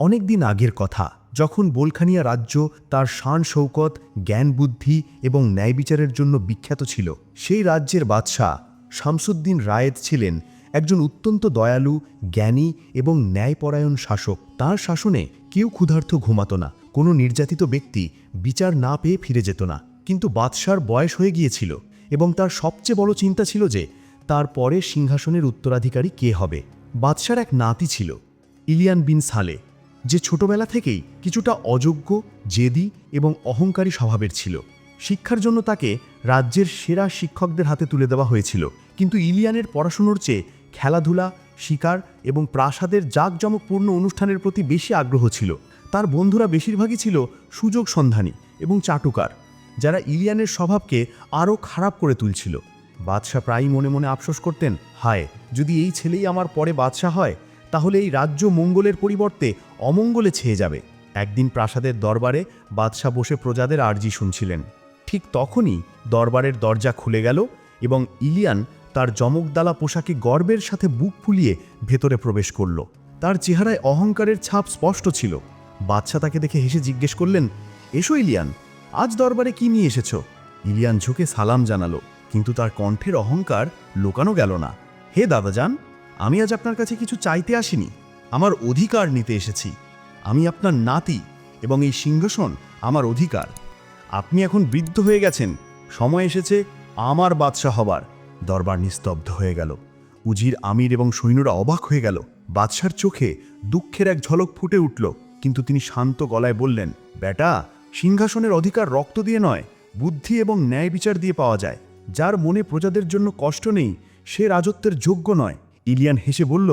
অনেকদিন আগের কথা, যখন বোলখানিয়া রাজ্য তার শান শৌকত, জ্ঞান বুদ্ধি এবং ন্যায় বিচারের জন্য বিখ্যাত ছিল, সেই রাজ্যের বাদশাহ শামসুদ্দিন রায়েত ছিলেন একজন অত্যন্ত দয়ালু, জ্ঞানী এবং ন্যায়পরায়ণ শাসক। তার শাসনে কেউ ক্ষুধার্ত ঘুমাত না, কোনো নির্যাতিত ব্যক্তি বিচার না পেয়ে ফিরে যেত না। কিন্তু বাদশার বয়স হয়ে গিয়েছিল এবং তার সবচেয়ে বড় চিন্তা ছিল যে, তার পরে সিংহাসনের উত্তরাধিকারী কে হবে। বাদশার এক নাতি ছিল, ইলিয়ান বিন সালে। যে ছোটবেলা থেকেই কিছুটা অযোগ্য, জেদি এবং অহংকারী স্বভাবের ছিল। শিক্ষার জন্য তাকে রাজ্যের সেরা শিক্ষকদের হাতে তুলে দেওয়া হয়েছিল। কিন্তু ইলিয়ানের পড়াশুনোর চেয়ে খেলাধুলা, শিকার এবং প্রাসাদের জাঁকজমকপূর্ণ অনুষ্ঠানের প্রতি বেশি আগ্রহ ছিল। তার বন্ধুরা বেশিরভাগই ছিল সুযোগ সন্ধানী এবং চাটুকার, যারা ইলিয়ানের স্বভাবকে আরও খারাপ করে তুলছিল। বাদশাহ প্রায়ই মনে মনে আফসোস করতেন, হায়, যদি এই ছেলেই আমার পরে বাদশাহ হয় তাহলে এই রাজ্য মঙ্গলের পরিবর্তে অমঙ্গলে ছেয়ে যাবে। একদিন প্রাসাদের দরবারে বাদশাহ বসে প্রজাদের আর্জি শুনছিলেন। ঠিক তখনই দরবারের দরজা খুলে গেল এবং ইলিয়ান তার জমকদালা পোশাকে গর্বের সাথে বুক ফুলিয়ে ভেতরে প্রবেশ করল। তার চেহারায় অহংকারের ছাপ স্পষ্ট ছিল। বাদশাহ তাকে দেখে হেসে জিজ্ঞেস করলেন, এসো ইলিয়ান, আজ দরবারে কি নিয়ে এসেছ? ইলিয়ান ঝুঁকে সালাম জানালো, কিন্তু তার কণ্ঠের অহংকার লুকানো গেল না। হে দাদাজান আমি আজ আপনার কাছে কিছু চাইতে আসিনি। আমার অধিকার নিতে এসেছি। আমি আপনার নাতি এবং এই সিংহাসন আমার অধিকার। আপনি এখন বৃদ্ধ হয়ে গেছেন। সময় এসেছে আমার বাদশাহ হবার। দরবার নিস্তব্ধ হয়ে গেল। উজির, আমির এবং সৈন্যরা অবাক হয়ে গেল। বাদশার চোখে দুঃখের এক ঝলক ফুটে উঠল। কিন্তু তিনি শান্ত গলায় বললেন, বেটা, সিংহাসনের অধিকার রক্ত দিয়ে নয়, বুদ্ধি এবং ন্যায় বিচার দিয়ে পাওয়া যায়। যার মনে প্রজাদের জন্য কষ্ট নেই, সে রাজত্বের যোগ্য নয়। ইলিয়ান হেসে বলল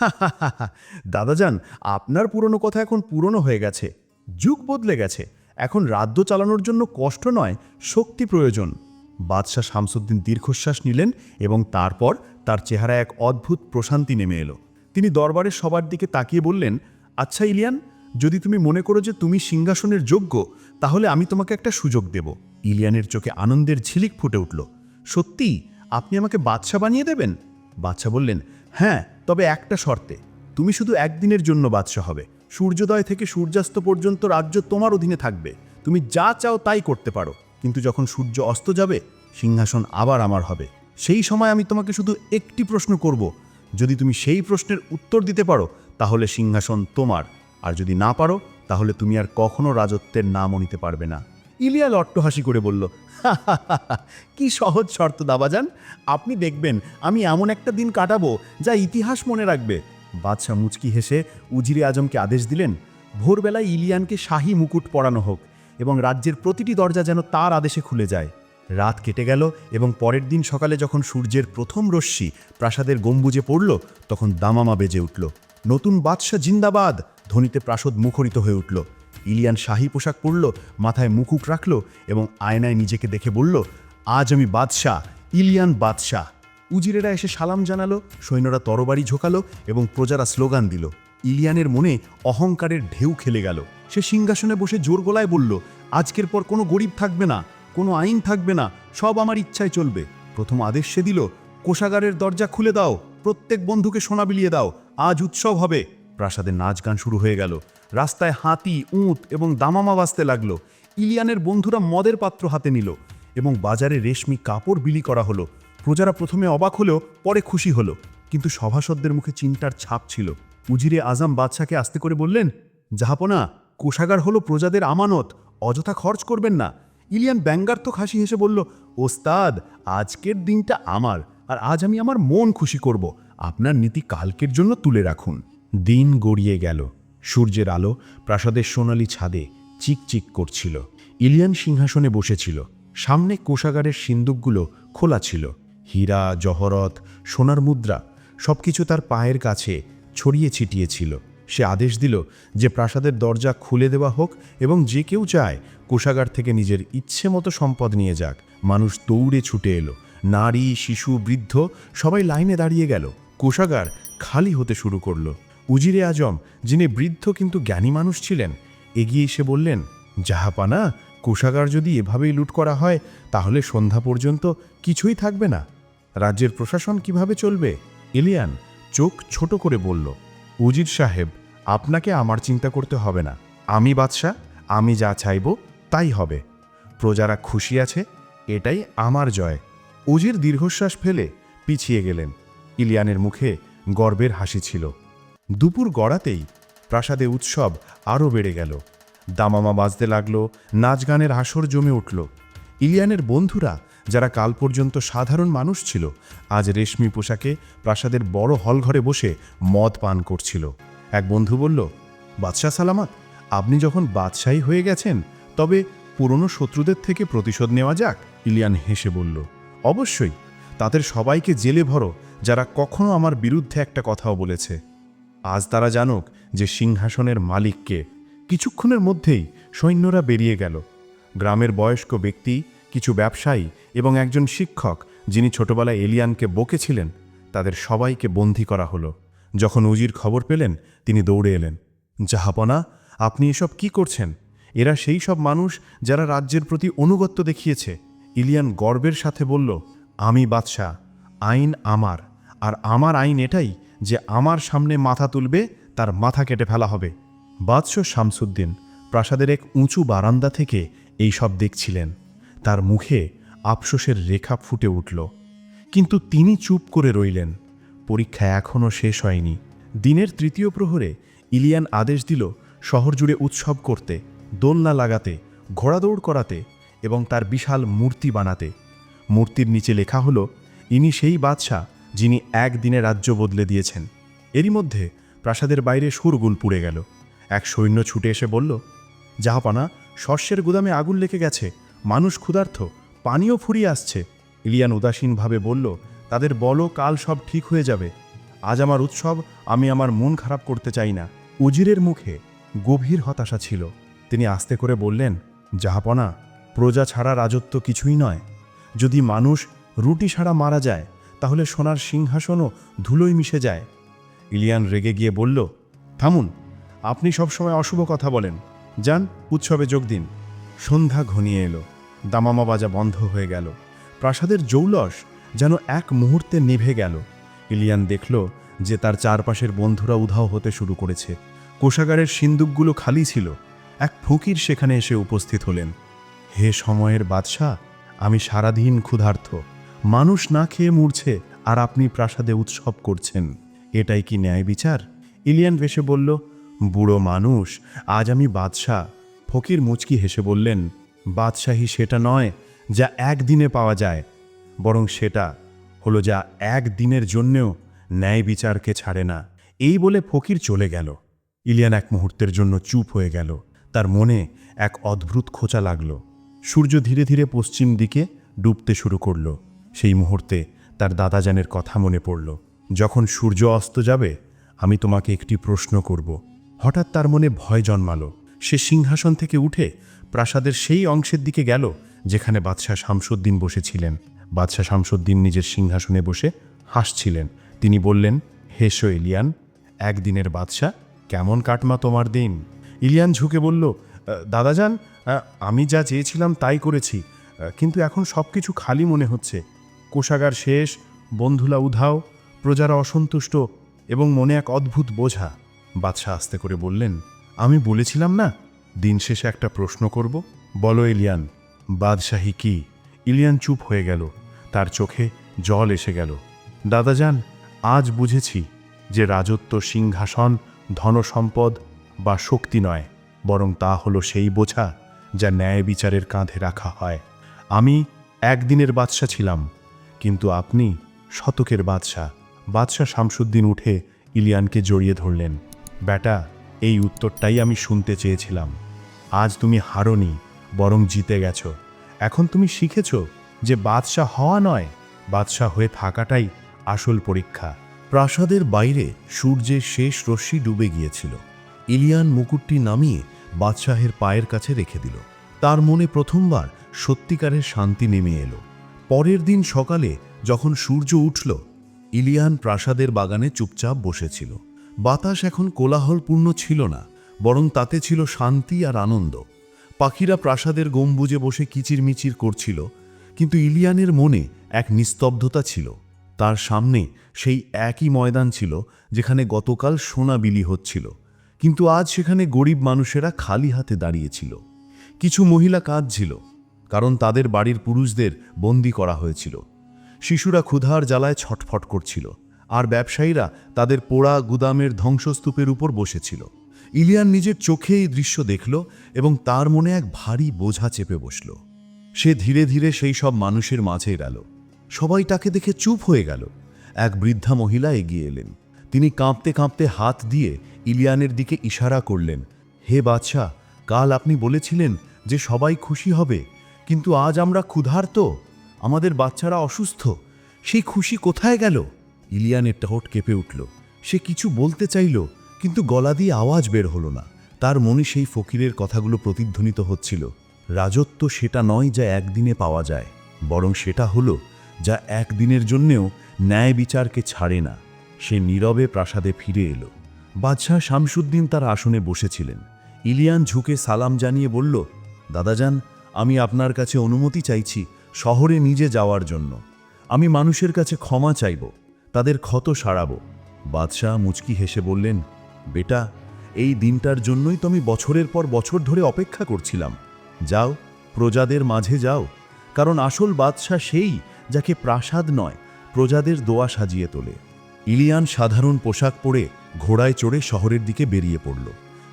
"হা হা হা হা, দাদাজান আপনার পুরনো কথা এখন পুরনো হয়ে গেছে। যুগ বদলে গেছে। এখন রাজ্য চালানোর জন্য কষ্ট নয় শক্তি প্রয়োজন। বাদশাহ শামসুদ্দিন দীর্ঘশ্বাস নিলেন এবং তারপর তার চেহারা এক অদ্ভুত প্রশান্তি নেমে এলো। তিনি দরবারের সবার দিকে তাকিয়ে বললেন আচ্ছা ইলিয়ান যদি তুমি মনে করো যে তুমি সিংহাসনের যোগ্য তাহলে আমি তোমাকে একটা সুযোগ দেব। ইলিয়ানের চোখে আনন্দের ঝিলিক ফুটে উঠল। সত্যি আপনি আমাকে বাদশা বানিয়ে দেবেন? বাদশা বললেন হ্যাঁ তবে একটা শর্তে। তুমি শুধু একদিনের জন্য বাদশা হবে। সূর্যোদয় থেকে সূর্যাস্ত পর্যন্ত রাজ্য তোমার অধীনে থাকবে। তুমি যা চাও তাই করতে পারো। কিন্তু যখন সূর্য অস্ত যাবে, সিংহাসন আবার আমার হবে। সেই সময় আমি তোমাকে শুধু একটি প্রশ্ন করব। যদি তুমি সেই প্রশ্নের উত্তর দিতে পারো, তাহলে সিংহাসন তোমার। আর যদি না পারো, তাহলে তুমি আর কখনো রাজত্বের নামও নিতে পারবে না। ইলিয়া লট্টহাসি করে বলল কি সহজ শর্ত দাবাজান। আপনি দেখবেন, আমি এমন একটা দিন কাটাবো যা ইতিহাস মনে রাখবে। বাদশাহ মুচকি হেসে উজিরে আজমকে আদেশ দিলেন, ভোরবেলায় ইলিয়ানকে শাহী মুকুট পরানো হোক এবং রাজ্যের প্রতিটি দরজা যেন তার আদেশে খুলে যায়। রাত কেটে গেল এবং পরের দিন সকালে যখন সূর্যের প্রথম রশ্মি প্রাসাদের গম্বুজে পড়ল, তখন দামামা বেজে উঠল। নতুন বাদশাহ জিন্দাবাদ, ধ্বনিতে প্রাসাদ মুখরিত হয়ে উঠল। ইলিয়ান শাহী পোশাক পরল, মাথায় মুকুট রাখল এবং আয়নায় নিজেকে দেখে বলল, আজ আমি বাদশাহ, ইলিয়ান বাদশাহ। উজিরেরা এসে সালাম জানালো, সৈন্যরা তরবারি ঝোকালো এবং প্রজারা স্লোগান দিল। ইলিয়ানের মনে অহংকারের ঢেউ খেলে গেল। সে সিংহাসনে বসে জোর গলায় বলল, আজকের পর কোনো গরিব থাকবে না, কোনো আইন থাকবে না, সব আমার ইচ্ছায় চলবে। প্রথম আদেশ সে দিল, কোষাগারের দরজা খুলে দাও, প্রত্যেক বন্ধুকে সোনা বিলিয়ে দাও, আজ উৎসব হবে। প্রাসাদে নাচ গান শুরু হয়ে গেল। রাস্তায় হাতি, উঁট এবং দামামা বাজতে লাগল। ইলিয়ানের বন্ধুরা মদের পাত্র হাতে নিল এবং বাজারে রেশমি কাপড় বিলি করা হলো। প্রজারা প্রথমে অবাক হলেও পরে খুশি হলো। কিন্তু সভাসদদের মুখে চিন্তার ছাপ ছিল। উজিরে আজম বাদশাকে আস্তে করে বললেন, জাহাপনা, কোষাগার হলো প্রজাদের আমানত। অযথা খরচ করবেন না। ইলিয়ান ব্যঙ্গার্থক হাসি হেসে বলল, ওস্তাদ, আজকের দিনটা আমার, আর আজ আমি আমার মন খুশি করব। আপনার নীতি কালকের জন্য তুলে রাখুন। দিন গড়িয়ে গেল। সূর্যের আলো প্রাসাদের সোনালি ছাদে চিকচিক করছিল। ইলিয়ান সিংহাসনে বসেছিল। সামনে কোষাগারের সিন্দুকগুলো খোলা ছিল। হীরা, জহরত, সোনার মুদ্রা সবকিছু তার পায়ের কাছে ছড়িয়ে ছিটিয়ে ছিল সে আদেশ দিল যে প্রাসাদের দরজা খুলে দেওয়া হোক এবং যে কেউ চায় কোষাগার থেকে নিজের ইচ্ছে মতো সম্পদ নিয়ে যাক। মানুষ দৌড়ে ছুটে এলো। নারী, শিশু, বৃদ্ধ সবাই লাইনে দাঁড়িয়ে গেল। কোষাগার খালি হতে শুরু করল। উজিরে আজম, যিনি বৃদ্ধ কিন্তু জ্ঞানী মানুষ ছিলেন, এগিয়ে এসে বললেন, জাহাপানা, কোষাগার যদি এভাবেই লুট করা হয়, তাহলে সন্ধ্যা পর্যন্ত কিছুই থাকবে না। রাজ্যের প্রশাসন কীভাবে চলবে? এলিয়ান চোখ ছোট করে বলল, উজির সাহেব, আপনাকে আমার চিন্তা করতে হবে না। আমি বাদশাহ, আমি যা চাইব তাই হবে। প্রজারা খুশি আছে, এটাই আমার জয়। উজির দীর্ঘশ্বাস ফেলে পিছিয়ে গেলেন। ইলিয়ানের মুখে গর্বের হাসি ছিল। দুপুর গড়াতেই প্রাসাদে উৎসব আরও বেড়ে গেল। দামামা বাজতে লাগল, নাচ গানের আসর জমে উঠল। ইলিয়ানের বন্ধুরা, যারা কাল পর্যন্ত সাধারণ মানুষ ছিল, আজ রেশমি পোশাকে প্রাসাদের বড় হল ঘরে বসে মদ পান করছিল। এক বন্ধু বলল, বাদশাহ সালামাত, আপনি যখন বাদশাহী হয়ে গেছেন, তবে পুরনো শত্রুদের থেকে প্রতিশোধ নেওয়া যাক, ইলিয়ান হেসে বলল। অবশ্যই, তাদের সবাইকে জেলে ভরো, যারা কখনো আমার বিরুদ্ধে একটা কথাও বলেছে। আজ তারা জানুক যে সিংহাসনের মালিককে কিছুক্ষণের মধ্যেই সৈন্যরা বেরিয়ে গেল। গ্রামের বয়স্ক ব্যক্তি, কিছু ব্যবসায়ী এবং একজন শিক্ষক যিনি ছোটবেলায় এলিয়ানকে বকেছিলেন, তাদের সবাইকে বন্দী করা হলো। যখন উজির খবর পেলেন, তিনি দৌড়ে এলেন। জাহাপনা, আপনি এসব কি করছেন? এরা সেই সব মানুষ যারা রাজ্যের প্রতি অনুগত্য দেখিয়েছে। ইলিয়ান গর্বের সাথে বলল, আমি বাদশাহ, আইন আমার, আর আমার আইন এটাই যে আমার সামনে মাথা তুলবে, তার মাথা কেটে ফেলা হবে। বাদশ শামসুদ্দিন প্রাসাদের এক উঁচু বারান্দা থেকে এই সব দেখছিলেন। তার মুখে আফসোসের রেখা ফুটে উঠল। কিন্তু তিনি চুপ করে রইলেন। পরীক্ষা এখনও শেষ হয়নি। দিনের তৃতীয় প্রহরে ইলিয়ান আদেশ দিল শহর জুড়ে উৎসব করতে, দোলনা লাগাতে, ঘোড়াদৌড় করাতে এবং তার বিশাল মূর্তি বানাতে। মূর্তির নিচে লেখা হলো, ইনি সেই বাদশাহ যিনি একদিনে রাজ্য বদলে দিয়েছেন। এরই মধ্যে প্রাসাদের বাইরে সুরগুল পুড়ে গেল। এক সৈন্য ছুটে এসে বলল জাহাপানা শস্যের গুদামে আগুন লেগে গেছে। মানুষ ক্ষুধার্থ পানিও ফুরিয়ে আসছে। ইলিয়ান উদাসীনভাবে বলল, তাদের বলো, কাল সব ঠিক হয়ে যাবে। আজ আমার উৎসব, আমি আমার মন খারাপ করতে চাই না। উজিরের মুখে গভীর হতাশা ছিল। তিনি আস্তে করে বললেন জাহাপনা প্রজা ছাড়া রাজত্ব কিছুই নয়। যদি মানুষ রুটি ছাড়া মারা যায় তাহলে সোনার সিংহাসনও ধুলোয় মিশে যায়। ইলিয়ান রেগে গিয়ে বলল, থামুন, আপনি সবসময় অশুভ কথা বলেন। যান, উৎসবে যোগ দিন। সন্ধ্যা ঘনিয়ে এলো। দামামা বাজা বন্ধ হয়ে গেল। প্রাসাদের জৌলস যেন এক মুহূর্তে নিভে গেল। ইলিয়ান দেখল যে তার চারপাশের বন্ধুরা উধাও হতে শুরু করেছে। কোষাগারের সিন্দুকগুলো খালি ছিল। এক ফকির সেখানে এসে উপস্থিত হলেন। হে সময়ের বাদশাহ, আমি সারাদিন ক্ষুধার্থ মানুষ না খেয়ে মরছে আর আপনি প্রাসাদে উৎসব করছেন। এটাই কি ন্যায় বিচার? ইলিয়ান ভেসে বলল, বুড়ো মানুষ, আজ আমি বাদশাহ। ফকির মুচকি হেসে বললেন, বাদশাহী সেটা নয় যা একদিনে পাওয়া যায়, বরং সেটা হলো যা এক দিনের জন্যেও ন্যায় বিচারকে ছাড়ে না। এই বলে ফকির চলে গেল। ইলিয়ান এক মুহূর্তের জন্য চুপ হয়ে গেল। তার মনে এক অদ্ভুত খোঁচা লাগল। সূর্য ধীরে ধীরে পশ্চিম দিকে ডুবতে শুরু করল। সেই মুহূর্তে তার দাদাজানের কথা মনে পড়ল। যখন সূর্য অস্ত যাবে, আমি তোমাকে একটি প্রশ্ন করব। হঠাৎ তার মনে ভয় জন্মালো। সে সিংহাসন থেকে উঠে প্রাসাদের সেই অংশের দিকে গেল, যেখানে বাদশাহ শামসুদ্দিন বসেছিলেন। বাদশাহ শামসুদ্দিন নিজের সিংহাসনে বসে হাসছিলেন। তিনি বললেন হেসো ইলিয়ান, একদিনের বাদশাহ, কেমন কাটমা তোমার দিন? ইলিয়ান ঝুঁকে বলল দাদাজান আমি যা চেয়েছিলাম তাই করেছি কিন্তু এখন সব কিছু খালি মনে হচ্ছে। কোষাগার শেষ, বন্ধুলা উধাও, প্রজারা অসন্তুষ্ট এবং মনে এক অদ্ভুত বোঝা। বাদশাহ আস্তে করে বললেন, আমি বলেছিলাম না, দিন শেষে একটা প্রশ্ন করব? বলো ইলিয়ান বাদশাহী কি? ইলিয়ান চুপ হয়ে গেল, তার চোখে জল এসে গেল। দাদাজান আজ বুঝেছি যে রাজত্ব সিংহাসন, ধনসম্পদ বা শক্তি নয়, বরং তা হলো সেই বোঝা যা ন্যায় বিচারের কাঁধে রাখা হয়। আমি একদিনের বাদশা ছিলাম কিন্তু আপনি শতকের বাদশা বাদশাহ শামসুদ্দিন উঠে ইলিয়ানকে জড়িয়ে ধরলেন। বেটা এই উত্তরটাই আমি শুনতে চেয়েছিলাম। আজ তুমি হারনি, বরং জিতে গেছো। এখন তুমি শিখেছ যে বাদশাহ হওয়া নয়, বাদশাহ হয়ে থাকাটাই আসল পরীক্ষা। প্রাসাদের বাইরে সূর্যের শেষ রশ্মি ডুবে গিয়েছিল। ইলিয়ান মুকুটটি নামিয়ে বাদশাহের পায়ের কাছে রেখে দিল। তার মনে প্রথমবার সত্যিকারের শান্তি নেমে এলো। পরের দিন সকালে যখন সূর্য উঠল, ইলিয়ান প্রাসাদের বাগানে চুপচাপ বসেছিল। বাতাস এখন কোলাহলপূর্ণ ছিল না, বরং তাতে ছিল শান্তি আর আনন্দ। পাখিরা প্রাসাদের গম্বুজে বসে কিচিরমিচির করছিল, কিন্তু ইলিয়ানের মনে এক নিস্তব্ধতা ছিল। তার সামনে সেই একই ময়দান ছিল, যেখানে গতকাল সোনা বিলি হচ্ছিল। কিন্তু আজ সেখানে গরিব মানুষেরা খালি হাতে দাঁড়িয়েছিল কিছু মহিলা কাঁদছিল। কারণ তাদের বাড়ির পুরুষদের বন্দি করা হয়েছিল। শিশুরা ক্ষুধার জ্বালায় ছটফট করছিল, আর ব্যবসায়ীরা তাদের পোড়া গুদামের ধ্বংসস্তূপের উপর বসেছিল। ইলিয়ান নিজের চোখে এই দৃশ্য দেখল এবং তার মনে এক ভারী বোঝা চেপে বসল। সে ধীরে ধীরে সেই সব মানুষের মাঝে গেল সবাই তাকে দেখে চুপ হয়ে গেল। এক বৃদ্ধা মহিলা এগিয়ে এলেন। তিনি কাঁপতে কাঁপতে হাত দিয়ে ইলিয়ানের দিকে ইশারা করলেন, হে বাদশাহ, কাল আপনি বলেছিলেন যে সবাই খুশি হবে কিন্তু আজ আমরা ক্ষুধার্ত, আমাদের বাচ্চারা অসুস্থ সেই খুশি কোথায় গেল? ইলিয়ানের ঠোঁট কেঁপে উঠল। সে কিছু বলতে চাইল, কিন্তু গলা দিয়ে আওয়াজ বের হলো না। তার মনে সেই ফকিরের কথাগুলো প্রতিধ্বনিত হচ্ছিল। রাজত্ব সেটা নয় যা একদিনে পাওয়া যায়, বরং সেটা হলো যা একদিনের জন্যেও ন্যায় বিচারকে ছাড়ে না। সে নীরবে প্রাসাদে ফিরে এলো। বাদশাহ শামসুদ্দিন তার আসনে বসেছিলেন। ইলিয়ান ঝুঁকে সালাম জানিয়ে বলল, দাদাজান আমি আপনার কাছে অনুমতি চাইছি শহরে নিজে যাওয়ার জন্য। আমি মানুষের কাছে ক্ষমা চাইব, তাদের ক্ষত সারাবো। বাদশাহ মুচকি হেসে বললেন, বেটা, এই দিনটার জন্যই তো আমি বছরের পর বছর ধরে অপেক্ষা করছিলাম। যাও, প্রজাদের মাঝে যাও, কারণ আসল বাদশাহ সেই যাকে প্রাসাদ নয়, প্রজাদের দোয়া সাজিয়ে তোলে। ইলিয়ান সাধারণ পোশাক পরে ঘোড়ায় চড়ে শহরের দিকে বেরিয়ে পড়ল।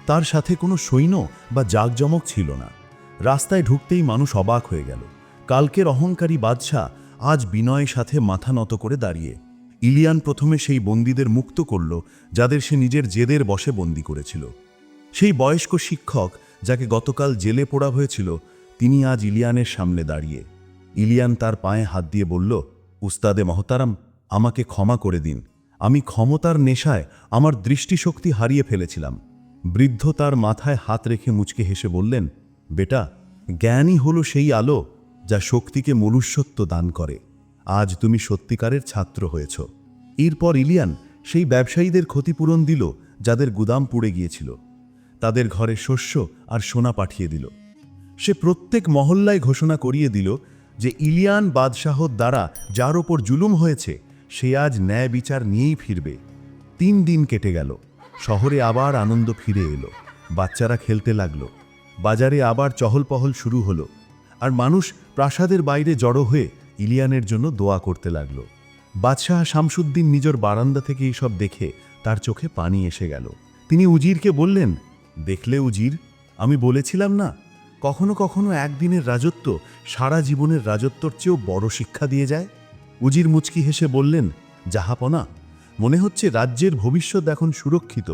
তার সাথে কোনো সৈন্য বা জাঁকজমক ছিল না। রাস্তায় ঢুকতেই মানুষ অবাক হয়ে গেল। কালকের অহংকারী বাদশাহ আজ বিনয়ের সাথে মাথা নত করে দাঁড়িয়ে। ইলিয়ান প্রথমে সেই বন্দীদের মুক্ত করল, যাদের সে নিজের জেদের বসে বন্দি করেছিল। সেই বয়স্ক শিক্ষক যাকে গতকাল জেলে পোড়া হয়েছিল, তিনি আজ ইলিয়ানের সামনে দাঁড়িয়ে। ইলিয়ান তার পায়ে হাত দিয়ে বলল, উস্তাদে মহতারাম, আমাকে ক্ষমা করে দিন। আমি ক্ষমতার নেশায় আমার দৃষ্টিশক্তি হারিয়ে ফেলেছিলাম। বৃদ্ধ তার মাথায় হাত রেখে মুচকে হেসে বললেন বেটা, জ্ঞানই হলো সেই আলো যা শক্তিকে মনুষ্যত্ব দান করে। আজ তুমি সত্যিকারের ছাত্র হয়েছ। এরপর ইলিয়ান সেই ব্যবসায়ীদের ক্ষতিপূরণ দিল যাদের গুদাম পুড়ে গিয়েছিল। তাদের ঘরে শস্য আর সোনা পাঠিয়ে দিল। সে প্রত্যেক মহল্লায় ঘোষণা করিয়ে দিল যে ইলিয়ান বাদশাহর দ্বারা যার ওপর জুলুম হয়েছে, সে আজ ন্যায় বিচার নিয়েই ফিরবে। তিন দিন কেটে গেল। শহরে আবার আনন্দ ফিরে এলো। বাচ্চারা খেলতে লাগল। বাজারে আবার চহলপহল শুরু হলো আর মানুষ প্রাসাদের বাইরে জড়ো হয়ে ইলিয়ানের জন্য দোয়া করতে লাগল। বাদশাহ শামসুদ্দিন নিজের বারান্দা থেকে এইসব দেখে তার চোখে পানি এসে গেল। তিনি উজিরকে বললেন, দেখলে উজির, আমি বলেছিলাম না, কখনো কখনো একদিনের রাজত্ব সারা জীবনের রাজত্বর চেয়েও বড় শিক্ষা দিয়ে যায়? উজির মুচকি হেসে বললেন জাহাপনা মনে হচ্ছে রাজ্যের ভবিষ্যৎ এখন সুরক্ষিত।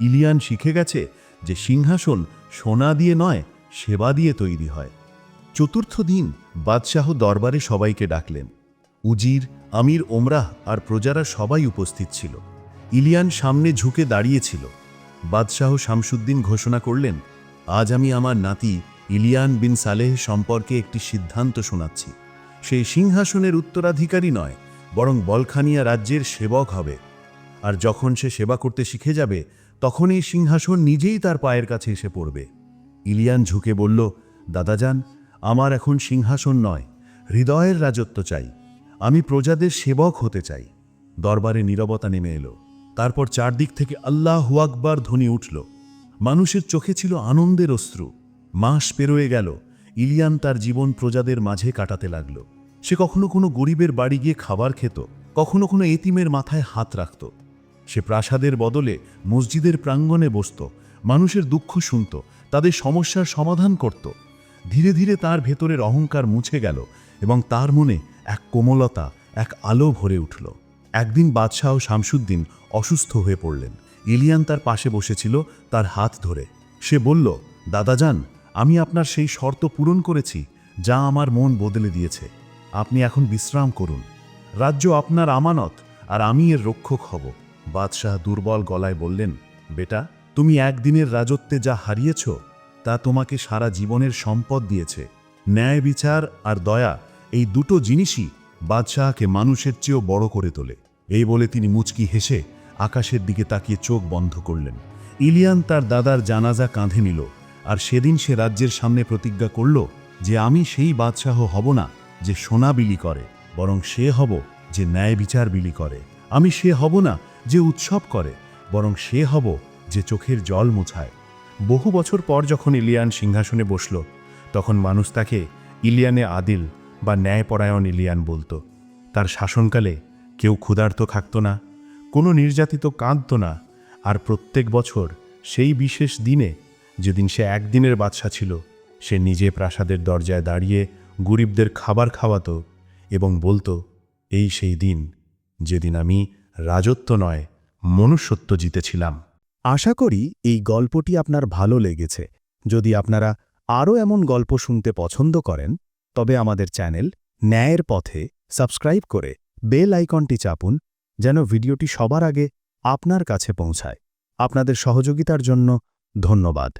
ইলিয়ান শিখে গেছে যে সিংহাসন সোনা দিয়ে নয়, সেবা দিয়ে তৈরি হয়। চতুর্থ দিন বাদশাহ দরবারে সবাইকে ডাকলেন। উজির, আমির ওমরাহ আর প্রজারা সবাই উপস্থিত ছিল। ইলিয়ান সামনে ঝুঁকে দাঁড়িয়েছিল। বাদশাহ শামসুদ্দিন ঘোষণা করলেন, আজ আমি আমার নাতি ইলিয়ান বিন সালেহ সম্পর্কে একটি সিদ্ধান্ত শোনাচ্ছি। সেই সিংহাসনের উত্তরাধিকারী নয়, বরং বলখানিয়া রাজ্যের সেবক হবে। আর যখন সে সেবা করতে শিখে যাবে তখন এই সিংহাসন নিজেই তার পায়ের কাছে এসে পড়বে। ইলিয়ান ঝুঁকে বলল, দাদাজান, আমার এখন সিংহাসন নয়, হৃদয়ের রাজত্ব চাই। আমি প্রজাদের সেবক হতে চাই। দরবারে নীরবতা নেমে এলো। তারপর চারদিক থেকে আল্লাহ আকবার ধ্বনি উঠল। মানুষের চোখে ছিল আনন্দের অশ্রু। মাস পেরোয়ে গেল। ইলিয়ান তার জীবন প্রজাদের মাঝে কাটাতে লাগল। সে কখনো কোনো গরিবের বাড়ি গিয়ে খাবার খেত, কখনো কোনো এতিমের মাথায় হাত রাখত। সে প্রাসাদের বদলে মসজিদের প্রাঙ্গণে বসত, মানুষের দুঃখ শুনত, তাদের সমস্যার সমাধান করত। ধীরে ধীরে তার ভেতরের অহংকার মুছে গেল এবং তার মনে এক কোমলতা, এক আলো ভরে উঠল। একদিন বাদশাহ শামসুদ্দিন অসুস্থ হয়ে পড়লেন। ইলিয়ান তার পাশে বসেছিল তার হাত ধরে। সে বলল দাদাজান আমি আপনার সেই শর্ত পূরণ করেছি, যা আমার মন বদলে দিয়েছে। আপনি এখন বিশ্রাম করুন। রাজ্য আপনার আমানত, আর আমি এর রক্ষক হব। বাদশাহ দুর্বল গলায় বললেন, বেটা, তুমি একদিনের রাজত্বে যা হারিয়েছ, তা তোমাকে সারা জীবনের সম্পদ দিয়েছে। ন্যায় বিচার আর দয়া, এই দুটো জিনিসই বাদশাহকে মানুষের চেয়েও বড় করে তোলে। এই বলে তিনি মুচকি হেসে আকাশের দিকে তাকিয়ে চোখ বন্ধ করলেন। ইলিয়ান তার দাদার জানাজা কাঁধে নিল আর সেদিন সে রাজ্যের সামনে প্রতিজ্ঞা করল যে, আমি সেই বাদশাহ হব না যে সোনা বিলি করে, বরং সে হব যে ন্যায় বিচার বিলি করে। আমি সে হব না যে উৎসব করে, বরং সে হব যে চোখের জল মুছায়। বহু বছর পর যখন ইলিয়ান সিংহাসনে বসল, তখন মানুষ তাকে ইলিয়ানে আদিল বা ন্যায়পরায়ণ ইলিয়ান বলতো। তার শাসনকালে কেউ ক্ষুধার্ত থাকত না, কোনো নির্যাতিত কাঁদত না, আর প্রত্যেক বছর সেই বিশেষ দিনে যেদিন সে একদিনের বাদশা ছিল, সে নিজে প্রাসাদের দরজায় দাঁড়িয়ে গরিবদের খাবার খাওয়াতো এবং বলতো, এই সেই দিন যেদিন আমি রাজত্ব নয়, মনুষ্যত্ব জিতেছিলাম। আশা করি এই গল্পটি আপনার ভালো লেগেছে। যদি আপনারা আরও এমন গল্প শুনতে পছন্দ করেন, তবে আমাদের চ্যানেল ন্যায়ের পথে সাবস্ক্রাইব করে বেল আইকনটি চাপুন, যেন ভিডিওটি সবার আগে আপনার কাছে পৌঁছায়। আপনাদের সহযোগিতার জন্য ধন্যবাদ।